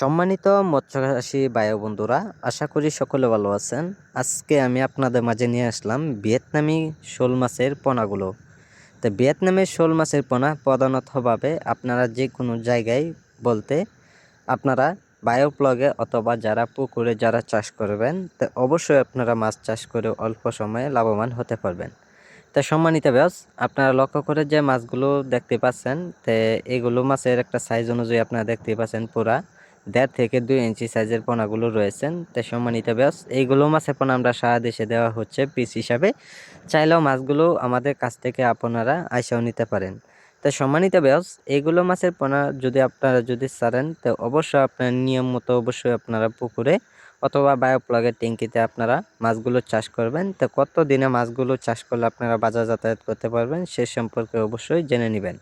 সম্মানিত মৎস্যচাষী বায়ু বন্ধুরা আশা করি সকলে ভালো আছেন। আজকে আমি আপনাদের মাঝে নিয়ে আসলাম ভিয়েতনামি শোল মাছের পোনাগুলো। তো ভিয়েতনামের শোল মাছের পোনা প্রধানতভাবে আপনারা যে কোনো জায়গায় বলতে আপনারা বায়োপ্লগে অথবা যারা পুকুরে যারা চাষ করবেন, তো অবশ্যই আপনারা মাছ চাষ করে অল্প সময়ে লাভবান হতে পারবেন। তো সম্মানিত ব্যাস আপনারা লক্ষ্য করে যে মাছগুলো দেখতে পাচ্ছেন, তো এগুলো মাছের একটা সাইজ অনুযায়ী আপনারা দেখতে পাচ্ছেন পুরা। দেড় থেকে দুই ইঞ্চি সাইজের পোনাগুলো রয়েছেন। তাই সম্মানিত ব্যাস এইগুলো মাছের পোনা আমরা সারা দেশে দেওয়া হচ্ছে পিস হিসাবে। চাইলেও মাছগুলো আমাদের কাছ থেকে আপনারা আইসাও নিতে পারেন। তো সম্মানিত ব্যাস এইগুলো মাছের পোনা যদি আপনারা যদি ছাড়েন, তো অবশ্যই আপনার নিয়ম মতো অবশ্যই আপনারা পুকুরে অথবা বায়োপ্লাগের ট্যাঙ্কিতে আপনারা মাছগুলো চাষ করবেন। তো কত দিনে মাছগুলো চাষ করলে আপনারা বাজার যাতায়াত করতে পারবেন সে সম্পর্কে অবশ্যই জেনে নেবেন।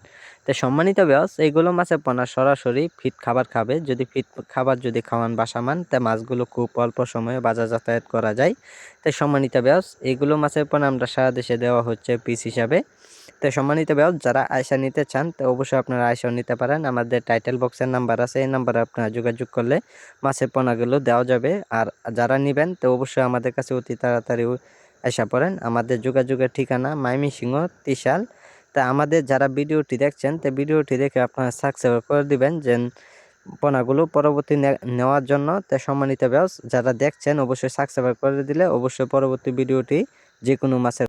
তো সম্মানিত ব্যাস এইগুলো মাছের পোনা সরাসরি ফিট খাবার খাবে। যদি ফিট খাবার যদি খাওয়ান বাসামান তা মাছগুলো খুব অল্প সময়ে বাজার যাতায়াত করা যায়। তাই সম্মানিত ব্যাস এইগুলো মাছের পোনা আমরা সারা দেশে দেওয়া হচ্ছে পিস হিসাবে। তো সম্মানিত ব্যাস যারা আয়সা নিতে চান, তো অবশ্যই আপনারা আয়সাও নিতে পারেন। আমাদের টাইটেল বক্সের নাম্বার আছে, এই নাম্বারে আপনারা যোগাযোগ করলে মাছের পোনাগুলো দেওয়া যাবে। আর যারা নেবেন, তো অবশ্যই আমাদের কাছে অতি তাড়াতাড়ি আশা পড়েন। আমাদের যোগাযোগের ঠিকানা মাইমি সিংহ ত্রিশাল। তা আমাদের যারা ভিডিওটি দেখছেন, তো ভিডিওটি দেখে আপনারা সাবস্ক্রাইব করে দিবেন যে পোনাগুলো পরবর্তী নেওয়ার জন্য। তে সম্মানিত ব্যাস যারা দেখছেন, অবশ্যই সাবস্ক্রাইব করে দিলে অবশ্যই পরবর্তী ভিডিওটি যে কোনো মাছের